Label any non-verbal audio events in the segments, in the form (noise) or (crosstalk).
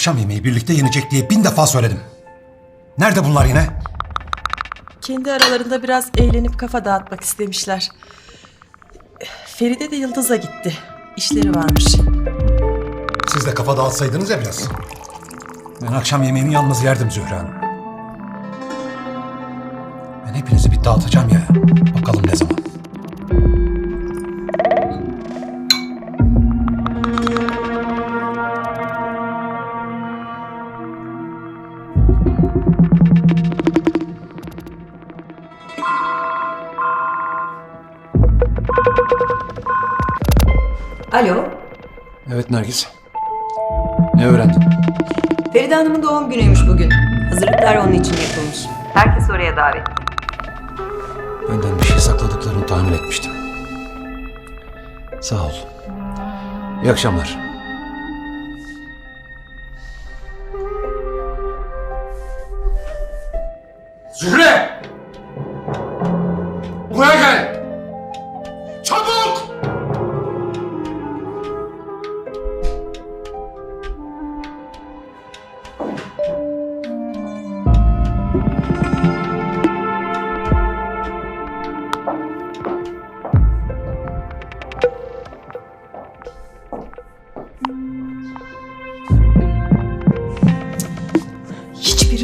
Akşam yemeği birlikte yenecek diye bin defa söyledim. Nerede bunlar yine? Kendi aralarında biraz eğlenip kafa dağıtmak istemişler. Feride de Yıldız'a gitti. İşleri varmış. Siz de kafa dağıtsaydınız ya biraz. Ben akşam yemeğini yalnız yerdim Zühre Hanım. Ben hepinizi bir dağıtacağım ya. Bakalım ne zaman. Alo, Evet Nergis. Ne öğrendin? Feride Hanım'ın doğum günüymüş bugün. Hazırlıklar onun için yapılmış. Herkes oraya davet. Benden bir şey sakladıklarını tahmin etmiştim. Sağ ol. İyi akşamlar. Zühre!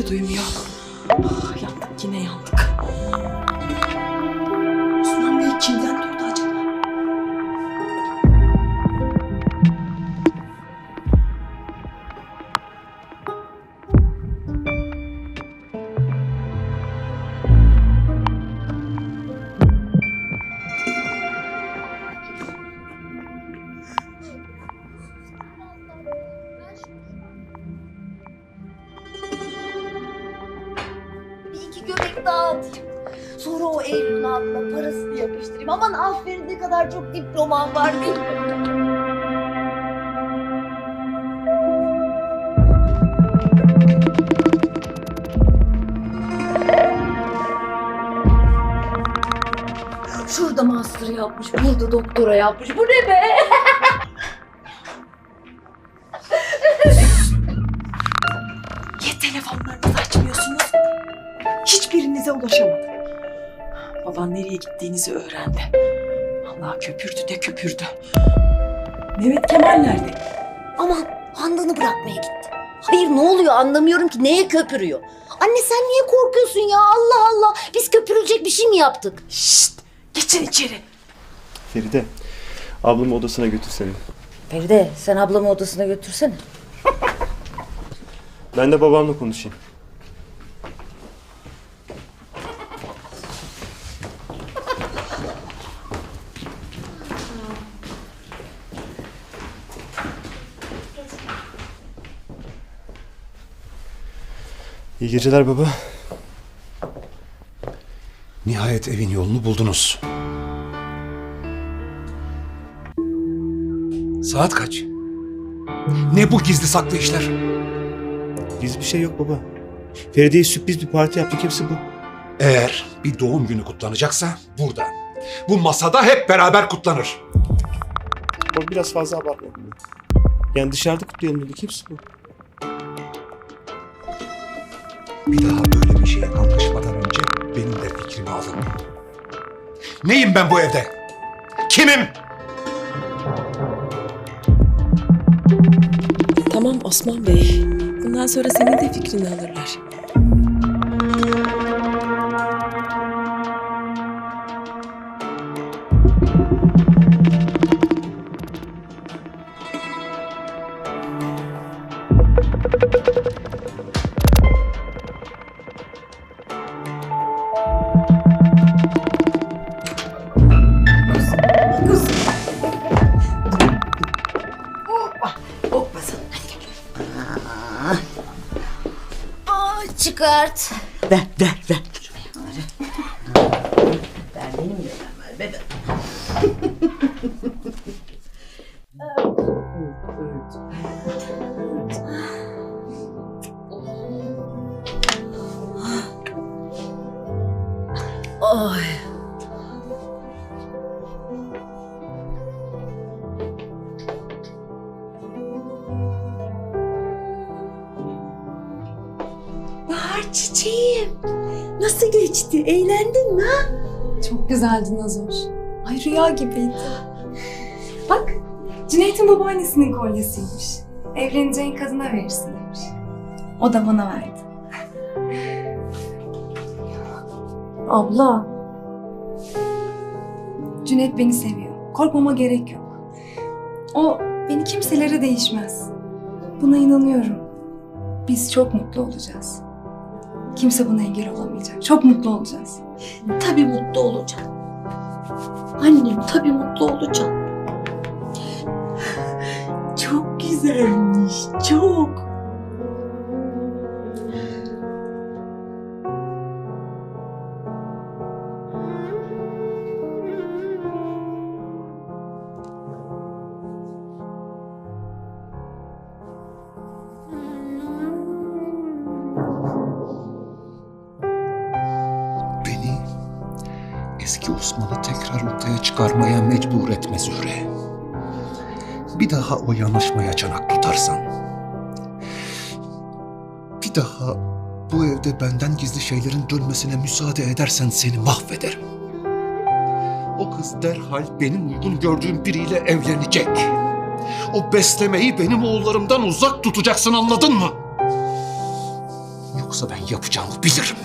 Duymuyor. Ah, yandık yine yandık. Atayım. Sonra o Eylül'ün altına parasını yapıştırayım. Aman aferin ne kadar çok diploman var mi? Şurada master yapmış, burada doktora yapmış. Bu ne be? (laughs) Ulaşamadım. Baban nereye gittiğinizi öğrendi. Allah köpürdü de köpürdü. Mehmet Kemal nerede? Aman Handan'ı bırakmaya gitti. Hayır ne oluyor anlamıyorum ki neye köpürüyor? Anne sen niye korkuyorsun ya Allah Allah. Biz köpürülecek bir şey mi yaptık? Şşt! Geçin içeri. Feride, ablamı odasına götür seni. Feride sen ablamı odasına götürsene. Ben de babamla konuşayım. İyi geceler baba. Nihayet evin yolunu buldunuz. Saat kaç? Ne bu gizli saklı işler? Biz bir şey yok baba. Feride'ye sürpriz bir parti yaptık hepsi bu. Eğer bir doğum günü kutlanacaksa burada. Bu masada hep beraber kutlanır. O biraz fazla abartma bunu. Yani dışarıda kutlayalım dedik hepsi bu. Bir daha böyle bir şeye kalkışmadan önce benim de fikrimi alın. Neyim ben bu evde? Kimim? Tamam Osman Bey. Bundan sonra senin de fikrini alırlar. Çıkart. Ver ver ver. Ver benim de ver bebe. Çiçeğim. Nasıl geçti? Eğlendin mi? Çok güzeldi Nazoş. Ay rüya gibiydi. Bak, Cüneyt'in babaannesinin kolyesiymiş. Evleneceğin kadına verirsin demiş. O da bana verdi. Abla. Cüneyt beni seviyor. Korkmama gerek yok. O beni kimselere değişmez. Buna inanıyorum. Biz çok mutlu olacağız. Kimse buna engel olamayacak. Çok mutlu olacağız. Tabii mutlu olacağım. Annem tabii mutlu olacağım. Çok güzelmiş. Çok. Eski Osman'ı tekrar ortaya çıkarmaya mecbur etme Zühre. Bir daha o yanaşmaya çanak tutarsan, bir daha bu evde benden gizli şeylerin dönmesine müsaade edersen seni mahvederim. O kız derhal benim uygun gördüğüm biriyle evlenecek. O beslemeyi benim oğullarımdan uzak tutacaksın anladın mı? Yoksa ben yapacağımı bilirim.